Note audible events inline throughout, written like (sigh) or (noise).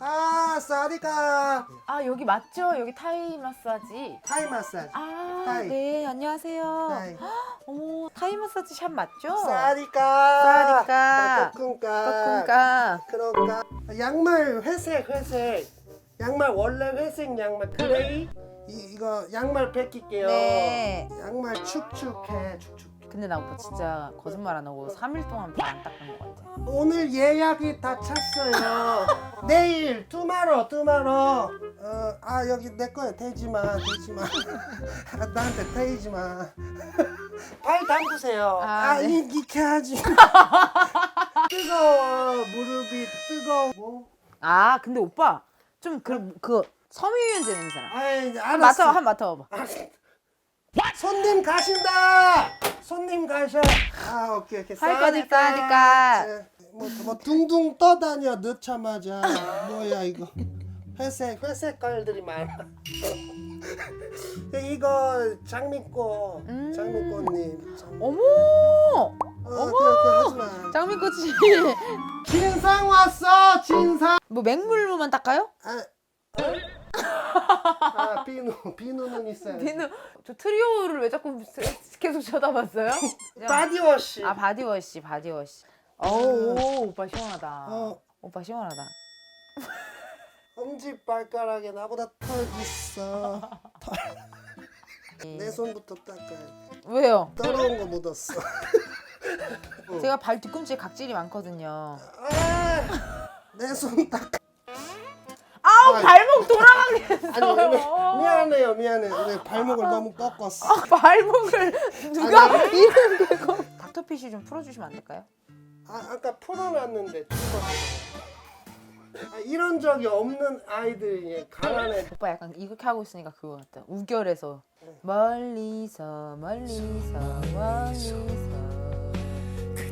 아, 사디카. 아 여기 맞죠? 여기 타이 마사지. 타이 마사지. 아, 타이. 네, 안녕하세요. 타이. 어머, 타이 마사지 샵 맞죠? 사디카. 사디카. 거kun가. 그러니까 그런가? 양말 회색, 회색. 양말 원래 회색 양말 그레이. 이, 이거 양말 벗길게요. 네. 양말 축축해, 축축. 근데 나 오빠 진짜 거짓말 안 하고 3일 동안 발안 닦은 것 같아. 오늘 예약이 다 찼어요. 내일 투마로 투마로. 어, 아 여기 내 거야. 대지 마, 대지 마. 아, (laughs) 나한테 대지 마. (laughs) 발 담그세요. 아, 아, 네. 이 이렇게 하지. (laughs) 뜨거워 무릎이 뜨거워. 아, 근데 오빠 좀 그 그 섬유유연제 냄새나. 아이 맡아 알았어. 한 맡아봐. 아, 손님 가신다. 손님 가셔. 아 오케이 오케이. 할 거니까. 하니까. 예, 뭐, 뭐 둥둥 떠다녀 넣자마자 뭐야 이거 회색 회색 깔들이 많아. (laughs) 이거 장미꽃 음. 장미꽃님. 장... 어머, 어, 그렇게 하지 마. 장미꽃이 진상 왔어 진상. 뭐 맹물로만 닦아요? 아, 아 비누 비누는 있어요. 비누 저 트리오를 왜 자꾸 계속 쳐다봤어요? (laughs) 바디워시. 아 바디워시 바디워시. 어우 오빠 시원하다. 어. 오빠 시원하다. (laughs) 엄지 발가락에 나보다 털 있어. 털. 내 손부터 닦아야 왜요? 더러운 거 묻었어. (laughs) 제가 발 뒤꿈치에 각질이 많거든요. 아, 내 손 닦아. 아우 아이. 발목 돌아가겠어요. 미안해요 미안해. 내 발목을 너무 꺾었어. 아, 발목을 누가 이름 대고 닥터피쉬 좀 풀어주시면 안 될까요? 아 아까 풀어놨는데 죽었어. 아, 이런 적이 없는 아이들이 가난해. 오빠 약간 이렇게 하고 있으니까 그거 같다. 우결에서 멀리서 멀리서 멀리서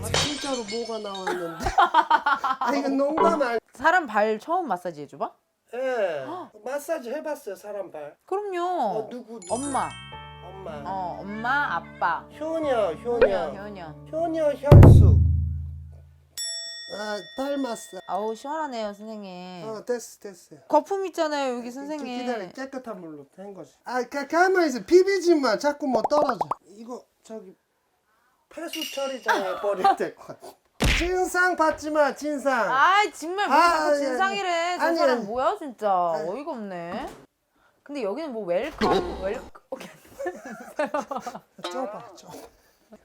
아 진짜로 뭐가 나왔는데. 아 이거 농담 아니. 사람 발 처음 마사지 해줘봐? 예. 마사지 해봤어요 사람 발. 어 그럼요. 누구? 누구? 엄마, 엄마. 어 엄마, 아빠, 효녀 효녀, 효녀. 효녀. 효녀 현수. 아 닮았어. 아우 시원하네요 선생님. 어 됐어 됐어. 거품 있잖아요 여기 기다려 선생님. 깨끗한 물로 된 거지. 아 가, 가만히 있어 비비지 마. 자꾸 뭐 떨어져. 이거 저기 폐수 처리장에 것 같아. 진상 받지 마 진상. 아 정말 뭐 아, 자꾸 아니, 진상이래. 저 아니, 사람 아니. 뭐야 진짜. 어이가 없네. 근데 여기는 뭐 웰컴 웰컴 오케이. (laughs) 좁아 좁아.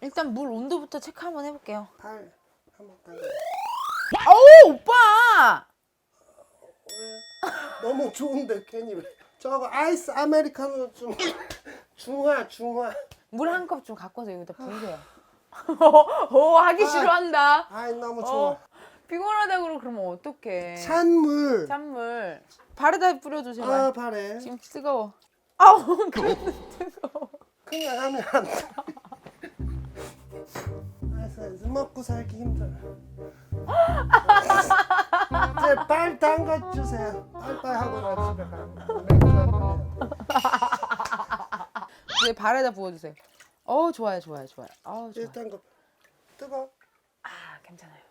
일단 물 온도부터 체크 한번 해볼게요. 발 한번 당겨. 오 오빠. 왜? 너무 좋은데 괜히 왜? 저거 아이스 아메리카노 좀 (laughs) 중화 중화. 물 한 컵 좀 갖고 와서 여기다 부으세요. (laughs) 오 하기 아. 싫어한다. 아이 너무 좋아. 어, 피곤하다고 그러면 어떡해. 찬물. 찬물 발에다 뿌려줘 제발. 아 발에. 지금 뜨거워. 아우 (laughs) (laughs) 그래 뜨거워. 그냥 하면 안 돼. 알았어, 알았어. 먹고 살기 힘들어. 이제 발 담가 주세요. 빨빨 하고 나 집에 가. 맥주 한 잔. 네 발에다 부어주세요. 어 좋아요 좋아요 좋아요. 아우 좋아. 일단 그 뜨거. 아 괜찮아요.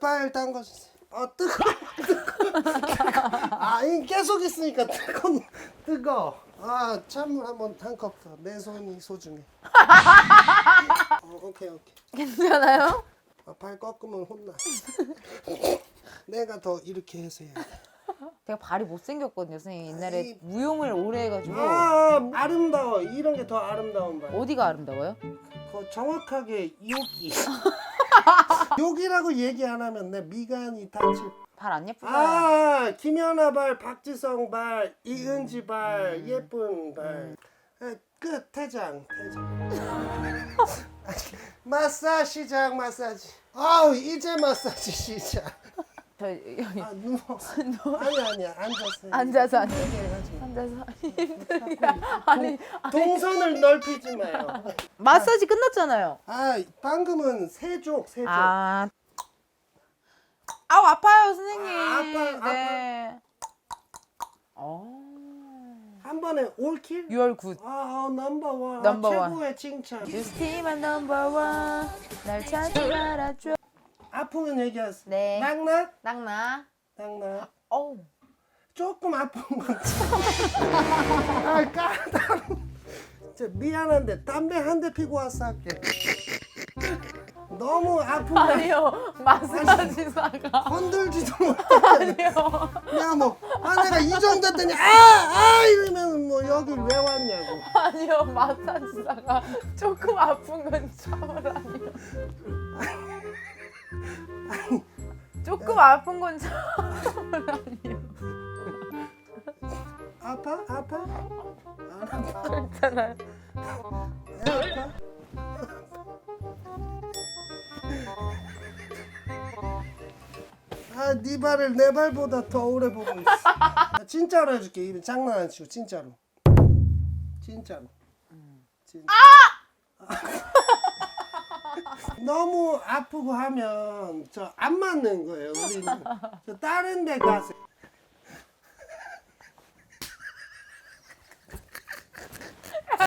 빨 담가 주세요. 아 뜨거. 뜨거. 아, 이 계속 있으니까 뜨거. 뜨거. 아, 찬물 한번 한 컵 더. 내 손이 소중해. (laughs) 어, 오케이 오케이. 괜찮아요? 아, 발 꺾으면 혼나. (laughs) 내가 더 이렇게 해서 해야 돼. 제가 발이 못생겼거든요 선생님 옛날에 아이. 무용을 오래 해가지고 아, 아름다워. 이런 게 더 아름다운 말. 어디가 아름다워요? 그 정확하게 여기. (laughs) 여기라고 얘기 안 하면 내 미간이 다칠. 발 안 예쁘잖아요. 아, 김연아 발, 박지성 발, 이은지 발, 예쁜 발. 아, 끝 퇴장, 퇴장. 마사지장 마사지. 아우 이제 마사지 시작. 저 여기 아 누워. (laughs) 아니 아니야 앉아서. 해. 앉아서 마. 앉아서. (laughs) 아니 동선을 넓히지 마요. 마사지 끝났잖아요. 아 방금은 세족 세족. 아 아우 아파요 선생님. 아, 아파요, 네. 어. 한 번에 올킬? 6월 9. 아 넘버 원. 넘버 아, 원. 최고의 칭찬. 유스티만 넘버원 날 찾지 말아줘. 아프면 얘기하세요. 네. 낙낙 낙나. 낙낙. 어우 조금 아픈 건 (laughs) 아, 까다로. 저 미안한데 담배 한 대 피고 와서 할게. 너무 아픈 거 아니요 마사지사가 건들지도 못해. 아니요 내가 뭐, 아, 내가 이 정도 했더니, 아, 아, 이러면 뭐, 여길 왜 왔냐고. 아니요 마사지사가 조금 아픈 건 참으라니요 (laughs) 조금 아픈 건 참으라니요 (laughs) 아파? 아파? 안 아파? 괜찮아요 안 아파? 아, 네 발을 내 발보다 더 오래 보고 있어. 나 진짜로 해줄게. 이거 장난 안 치고 진짜로. 진짜로. 진짜. (laughs) 너무 아프고 하면 저 안 맞는 거예요. 우리는 저 다른 데. 아,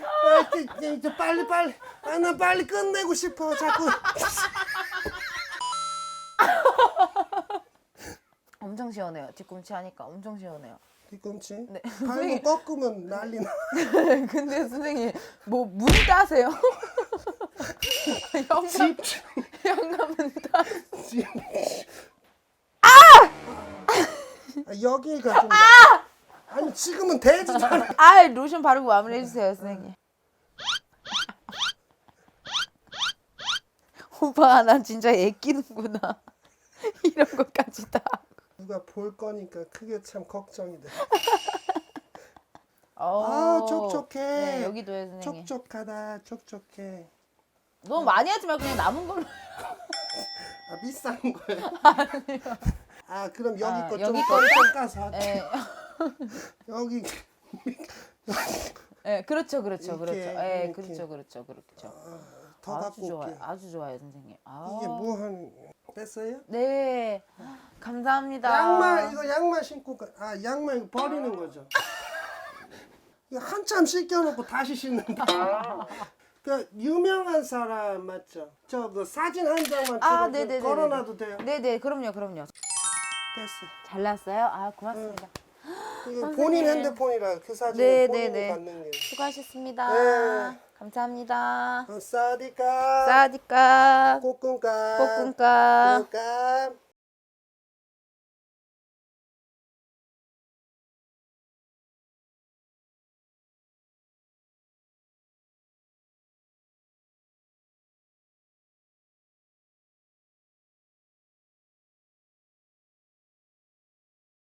이제, 이제 빨리 빨리. 아, 나 빨리 끝내고 싶어. 자꾸. (laughs) 엄청 시원해요 뒤꿈치 하니까 엄청 시원해요 뒤꿈치. 네. 발도 꺾으면 난리 나. (laughs) 근데 선생님 뭐 문 따세요? 문 따. 집. 아! 여기가 좀. 아니 지금은 돼지잖아. 아 로션 바르고 마무리해 주세요 선생님. 오빠 나 진짜 애끼는구나. (laughs) 이런 것까지 다. 누가 볼 거니까 그게 참 걱정이 돼. 아 (laughs) 아, 촉촉해. 네 여기도 해 선생님. 촉촉하다. 촉촉해. 너무 많이 하지 말고 그냥 남은 걸로. (laughs) 아 비싼 거예요. (laughs) 아 그럼 여기 아, 거좀 여기 더 거를 좀- 깎아서 할게. 예. (laughs) 여기 예, 그렇죠, 그렇죠, 그렇죠. 이렇게, 예, 이렇게. 그렇죠, 그렇죠, 그렇죠. 더 아주 갖고 좋아요, 올게. 아주 좋아요, 선생님. 아, 이게 뭐한 됐어요? 네, 감사합니다. 양말 이거 양말 신고 가. 아 양말 이거 버리는 거죠. 이거 한참 씻겨놓고 다시 신는다. 그 유명한 사람 맞죠? 저 그 사진 한 장만 아, 찍어 네네네. 걸어놔도 돼요. 네, 네, 그럼요, 그럼요. 됐어. 잘 났어요? 아, 고맙습니다. 이거 본인 핸드폰이라 그 사진 네, 은 본인이 네, 네. 받는 게. 수고하셨습니다. 네. 감사합니다. 어, 사디까. 사디까, 꼬꿍까. 꼬꿍까. 꼬꿍까.